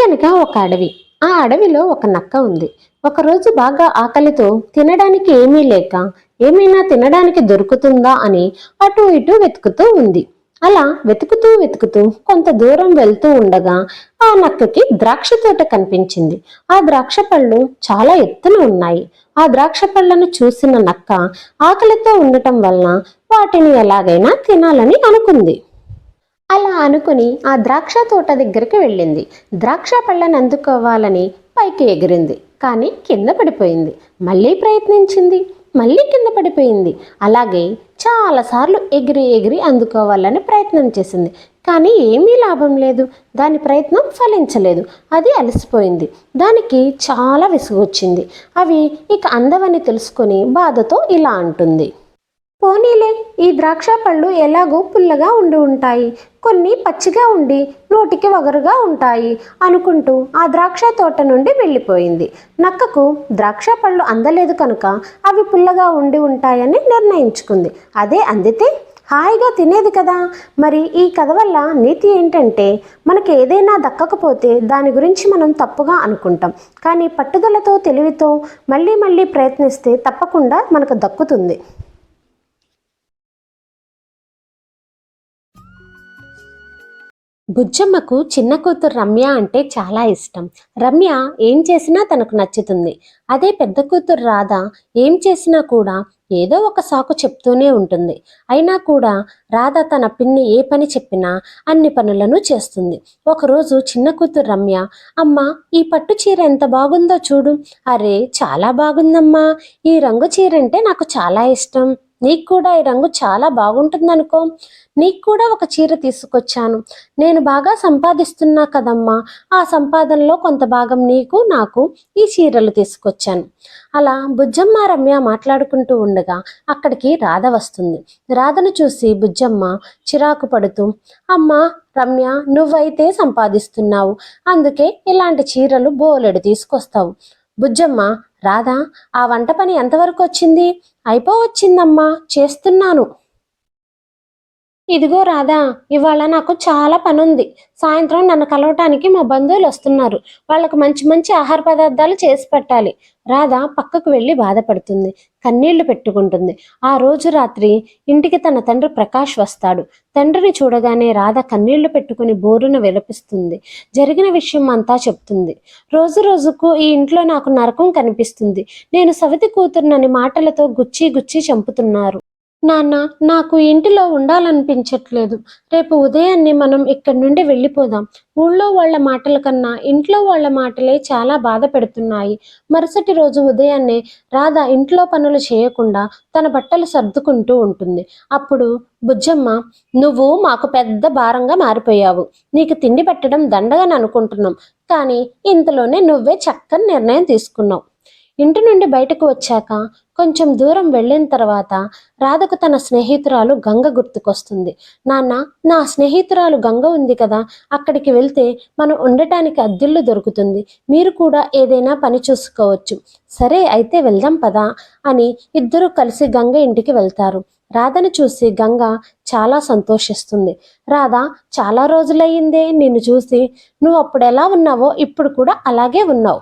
గనక ఒక అడవి. ఆ అడవిలో ఒక నక్క ఉంది. ఒకరోజు బాగా ఆకలితో తినడానికి ఏమీ లేక ఏమైనా తినడానికి దొరుకుతుందా అని అటు ఇటు వెతుకుతూ ఉంది. అలా వెతుకుతూ వెతుకుతూ కొంత దూరం వెళ్తూ ఉండగా ఆ నక్కకి ద్రాక్ష తోట కనిపించింది. ఆ ద్రాక్ష పళ్ళు చాలా ఎత్తున ఉన్నాయి. ఆ ద్రాక్ష పళ్ళను చూసిన నక్క ఆకలితో ఉండటం వలన వాటిని ఎలాగైనా తినాలని అనుకుంది. అలా అనుకుని ఆ ద్రాక్ష తోట దగ్గరికి వెళ్ళింది. ద్రాక్ష పళ్ళను అందుకోవాలని పైకి ఎగిరింది. కానీ కింద పడిపోయింది. మళ్ళీ ప్రయత్నించింది. మళ్ళీ కింద పడిపోయింది. అలాగే చాలాసార్లు ఎగిరి ఎగిరి అందుకోవాలని ప్రయత్నం చేసింది. కానీ ఏమీ లాభం లేదు. దాని ప్రయత్నం ఫలించలేదు. అది అలసిపోయింది. దానికి చాలా విసుగొచ్చింది అవి ఇక అందవని తెలుసుకొని బాధతో ఇలా అంటుంది. పోనీలే ఈ ద్రాక్ష పళ్ళు ఎలాగో పుల్లగా ఉండి ఉంటాయి. కొన్ని పచ్చిగా ఉండి నోటికి వగరుగా ఉంటాయి అనుకుంటూ ఆ ద్రాక్ష తోట నుండి వెళ్ళిపోయింది. నక్కకు ద్రాక్ష పళ్ళు అందలేదు కనుక అవి పుల్లగా ఉండి ఉంటాయని నిర్ణయించుకుంది. అదే అందితే హాయిగా తినేది కదా. మరి ఈ కథ వల్ల నీతి ఏంటంటే మనకి ఏదైనా దక్కకపోతే దాని గురించి మనం తప్పుగా అనుకుంటాం. కానీ పట్టుదలతో తెలివితో మళ్ళీ మళ్ళీ ప్రయత్నిస్తే తప్పకుండా మనకు దక్కుతుంది. బుజ్జమ్మకు చిన్న కూతురు రమ్య అంటే చాలా ఇష్టం. రమ్య ఏం చేసినా తనకు నచ్చుతుంది. అదే పెద్ద కూతురు రాధ ఏం చేసినా కూడా ఏదో ఒక సాకు చెప్తూనే ఉంటుంది. అయినా కూడా రాధ తన పిన్ని ఏ పని చెప్పినా అన్ని పనులను చేస్తుంది. ఒకరోజు చిన్న కూతురు రమ్య అమ్మ ఈ పట్టు చీర ఎంత బాగుందో చూడు. అరే చాలా బాగుందమ్మా. ఈ రంగు చీర అంటే నాకు చాలా ఇష్టం. నీకు కూడా ఈ రంగు చాలా బాగుంటుందనుకో. నీకు కూడా ఒక చీర తీసుకొచ్చాను. నేను బాగా సంపాదిస్తున్నా కదమ్మా. ఆ సంపాదనలో కొంత భాగం నీకు నాకు ఈ చీరలు తీసుకొచ్చాను. అలా బుజ్జమ్మ రమ్య మాట్లాడుకుంటూ ఉండగా అక్కడికి రాధ వస్తుంది. రాధను చూసి బుజ్జమ్మ చిరాకు పడుతూ అమ్మా రమ్య నువ్వైతే సంపాదిస్తున్నావు. అందుకే ఇలాంటి చీరలు బోలెడు తీసుకొస్తావు. బుజ్జమ్మ రాధా ఆ వంట పని ఎంతవరకు వచ్చింది? అయిపోవచ్చిందమ్మా చేస్తున్నాను. ఇదిగో రాధా ఇవాళ నాకు చాలా పనుంది. సాయంత్రం నన్ను కలవటానికి మా బంధువులు వస్తున్నారు. వాళ్ళకు మంచి మంచి ఆహార పదార్థాలు చేసి పెట్టాలి. రాధా పక్కకు వెళ్ళి బాధపడుతుంది. కన్నీళ్ళు పెట్టుకుంటుంది. ఆ రోజు రాత్రి ఇంటికి తన తండ్రి ప్రకాష్ వస్తాడు. తండ్రిని చూడగానే రాధ కన్నీళ్ళు పెట్టుకుని బోరున విలపిస్తుంది. జరిగిన విషయం అంతా చెప్తుంది. రోజు రోజుకు ఈ ఇంట్లో నాకు నరకం కనిపిస్తుంది. నేను సవితి కూతురునని మాటలతో గుచ్చి గుచ్చి చంపుతున్నారు. నాన్న నాకు ఇంటిలో ఉండాలనిపించట్లేదు. రేపు ఉదయాన్నే మనం ఇక్కడి నుండి వెళ్ళిపోదాం. ఊళ్ళో వాళ్ళ మాటల కన్నా ఇంట్లో వాళ్ళ మాటలే చాలా బాధ పెడుతున్నాయి. మరుసటి రోజు ఉదయాన్నే రాధ ఇంట్లో పనులు చేయకుండా తన బట్టలు సర్దుకుంటూ ఉంటుంది. అప్పుడు బుజ్జమ్మ నువ్వు మాకు పెద్ద భారంగా మారిపోయావు. నీకు తిండి పెట్టడం దండగని అనుకుంటున్నాం. కానీ ఇంతలోనే నువ్వే చక్కని నిర్ణయం తీసుకున్నావు. ఇంటి నుండి బయటకు వచ్చాక కొంచెం దూరం వెళ్ళిన తర్వాత రాధకు తన స్నేహితురాలు గంగ గుర్తుకొస్తుంది. నాన్న నా స్నేహితురాలు గంగ ఉంది కదా అక్కడికి వెళ్తే మనం ఉండటానికి అద్దిల్లు దొరుకుతుంది. మీరు కూడా ఏదైనా పని చూసుకోవచ్చు. సరే అయితే వెళ్దాం పదా అని ఇద్దరూ కలిసి గంగ ఇంటికి వెళ్తారు. రాధను చూసి గంగ చాలా సంతోషిస్తుంది. రాధ చాలా రోజులయ్యిందే నిన్ను చూసి. నువ్వు అప్పుడు ఎలా ఉన్నావో ఇప్పుడు కూడా అలాగే ఉన్నావు.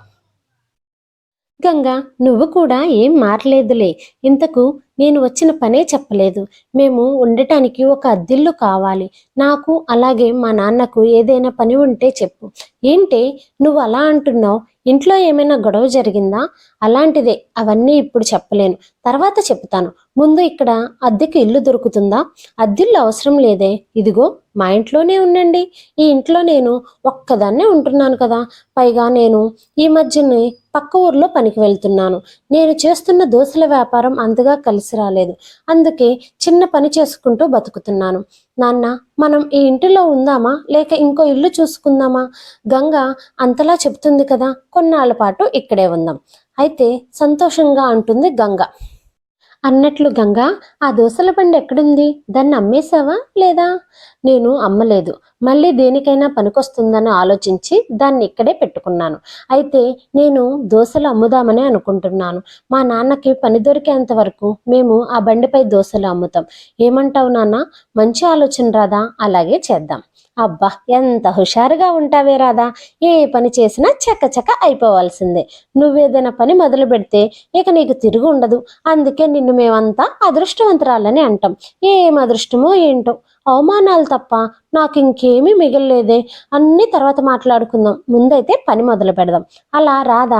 గంగా నువ్వు కూడా ఏం మారలేదులే. ఇంతకు నేను వచ్చిన పనే చెప్పలేదు. మేము ఉండటానికి ఒక అద్దిల్లు కావాలి. నాకు అలాగే మా నాన్నకు ఏదైనా పని ఉంటే చెప్పు. ఏంటే నువ్వు అలా అంటున్నావు? ఇంట్లో ఏమైనా గొడవ జరిగిందా? అలాంటిదే అవన్నీ ఇప్పుడు చెప్పలేను. తర్వాత చెప్తాను. ముందు ఇక్కడ అద్దెకి ఇల్లు దొరుకుతుందా? అద్దిల్లు అవసరం లేదే. ఇదిగో మా ఇంట్లోనే ఉండండి. ఈ ఇంట్లో నేను ఒక్కదాన్నే ఉంటున్నాను కదా. పైగా నేను ఈ మధ్యనే పక్క ఊర్లో పనికి వెళ్తున్నాను. నేను చేస్తున్న దోశల వ్యాపారం అంతగా కలిసి రాలేదు. అందుకే చిన్న పని చేసుకుంటూ బతుకుతున్నాను. నాన్న మనం ఈ ఇంటిలో ఉందామా? లేక ఇంకో ఇల్లు చూసుకుందామా? గంగ అంతలా చెప్తుంది కదా కొన్నాళ్ళ పాటు ఇక్కడే ఉందాం. అయితే సంతోషంగా అంటుంది గంగ. అన్నట్లు గంగా ఆ దోసల బండి ఎక్కడుంది? దాన్ని అమ్మేశావా లేదా? నేను అమ్మలేదు. మళ్ళీ దేనికైనా పనికొస్తుందని ఆలోచించి దాన్ని ఇక్కడే పెట్టుకున్నాను. అయితే నేను దోశలు అమ్ముదామని అనుకుంటున్నాను. మా నాన్నకి పని దొరికేంత వరకు మేము ఆ బండిపై దోశలు అమ్ముతాం. ఏమంటావు నాన్న? మంచి ఆలోచన రాదా? అలాగే చేద్దాం. అబ్బా ఎంత హుషారుగా ఉంటావే రాదా ఏ పని చేసినా చకచక అయిపోవాల్సిందే. నువ్వేదైనా పని మొదలు పెడితే ఇక నీకు తిరుగు ఉండదు. అందుకే నిన్ను మేమంతా అదృష్టవంతురాలని అంటాం. ఏం అదృష్టమో ఏంటో? అవమానాలు తప్ప నాకు ఇంకేమీ మిగలలేదే. అన్ని తర్వాత మాట్లాడుకుందాం. ముందైతే పని మొదలు పెడదాం. అలా రాధ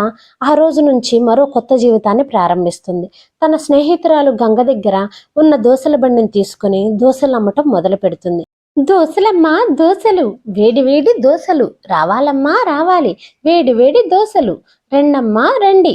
ఆ రోజు నుంచి మరో కొత్త జీవితాన్ని ప్రారంభిస్తుంది. తన స్నేహితురాలు గంగ దగ్గర ఉన్న దోశల బండిని తీసుకుని దోశలు అమ్మటం మొదలు పెడుతుంది. దోశలమ్మా దోశలు వేడి వేడి దోశలు రావాలమ్మా రావాలి. వేడి వేడి దోశలు రెండమ్మా రండి.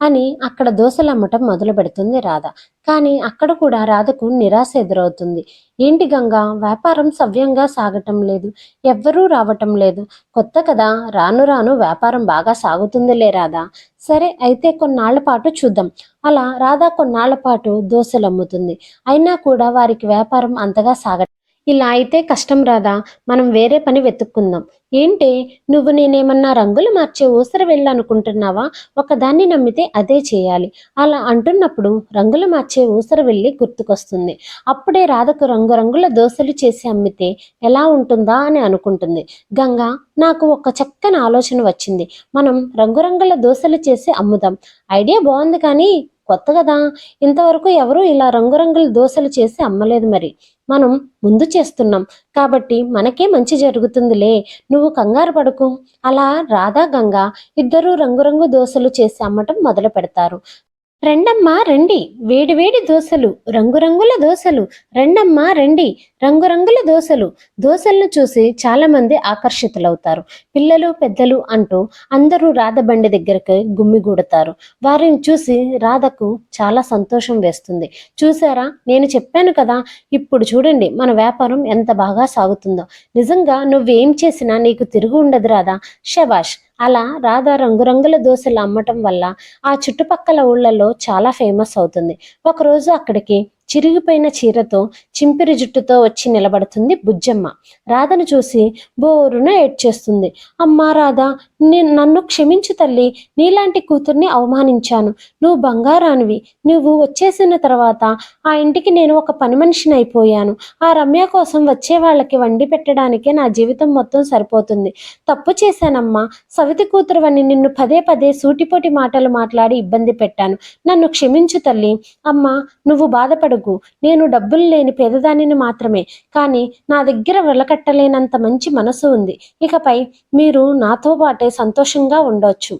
అని అక్కడ దోశలు అమ్మటం మొదలు పెడుతుంది రాధ. కానీ అక్కడ కూడా రాధకు నిరాశ ఎదురవుతుంది. ఏంటి గంగా వ్యాపారం సవ్యంగా సాగటం లేదు. ఎవ్వరూ రావటం లేదు. కొత్త కదా రాను రాను వ్యాపారం బాగా సాగుతుందిలే రాధా. సరే అయితే కొన్నాళ్ళ పాటు చూద్దాం. అలా రాధా కొన్నాళ్ళ పాటు దోశలు అమ్ముతుంది అయినా కూడా వారికి వ్యాపారం అంతగా సాగ ఇలా అయితే కష్టం రాదా మనం వేరే పని వెతుక్కుందాం. ఏంటి నువ్వు నేనేమన్నా రంగులు మార్చే ఊసర వెళ్ళనుకుంటున్నావా ఒకదాన్ని నమ్మితే అదే చేయాలి. అలా అంటున్నప్పుడు రంగులు మార్చే ఊసర వెళ్ళి గుర్తుకొస్తుంది. అప్పుడే రాధకు రంగురంగుల దోశలు చేసి అమ్మితే ఎలా ఉంటుందా అని అనుకుంటుంది. గంగా నాకు ఒక చక్కని ఆలోచన వచ్చింది. మనం రంగురంగుల దోశలు చేసి అమ్ముదాం. ఐడియా బాగుంది కానీ కొత్త కదా. ఇంతవరకు ఎవరు ఇలా రంగురంగుల దోశలు చేసి అమ్మలేదు మరి. మనం ముందు చేస్తున్నాం. కాబట్టి మనకే మంచి జరుగుతుందిలే. నువ్వు కంగారు పడుకు. అలా రాధా గంగా ఇద్దరూ రంగురంగు దోశలు చేసి అమ్మటం మొదలు పెడతారు రెండమ్మా రండి. వేడివేడి దోశలు రంగురంగుల దోశలు. రెండమ్మా రండి. రంగురంగుల దోశలు. దోశలను చూసి చాలామంది ఆకర్షితులవుతారు. పిల్లలు పెద్దలు అంటూ అందరూ రాధ బండి దగ్గరికి గుమ్మిగూడతారు. వారిని చూసి రాధకు చాలా సంతోషం వేస్తుంది. చూసారా? నేను చెప్పాను కదా ఇప్పుడు చూడండి మన వ్యాపారం ఎంత బాగా సాగుతుందో. నిజంగా నువ్వేం చేసినా నీకు తిరుగు ఉండదు రాధా. శబాష్ అలా రాధ రంగురంగుల దోశలు అమ్మటం వల్ల ఆ చుట్టుపక్కల ఊళ్ళలో చాలా ఫేమస్ అవుతుంది. ఒకరోజు అక్కడికి చిరిగిపోయిన చీరతో చింపిరి జుట్టుతో వచ్చి నిలబడుతుంది బుజ్జమ్మ. రాధను చూసి బోరున ఏడ్చేస్తుంది. అమ్మా రాధ నేను నన్ను క్షమించు తల్లి నీలాంటి కూతుర్ని అవమానించాను. నువ్వు బంగారానివి. నువ్వు వచ్చేసిన తర్వాత ఆ ఇంటికి నేను ఒక పని మనిషిని అయిపోయాను. ఆ రమ్య కోసం వచ్చే వాళ్ళకి వండి పెట్టడానికే నా జీవితం మొత్తం సరిపోతుంది. తప్పు చేశానమ్మా. సవితి కూతురువని నిన్ను పదే పదే సూటిపోటి మాటలు మాట్లాడి ఇబ్బంది పెట్టాను. నన్ను క్షమించు తల్లి. అమ్మా నువ్వు బాధపడు బాధపడకు నేను డబ్బులు లేని పేదదానిని మాత్రమే. కానీ నా దగ్గర వెలకట్టలేనంత మంచి మనసు ఉంది. ఇకపై మీరు నాతో పాటే సంతోషంగా ఉండొచ్చు.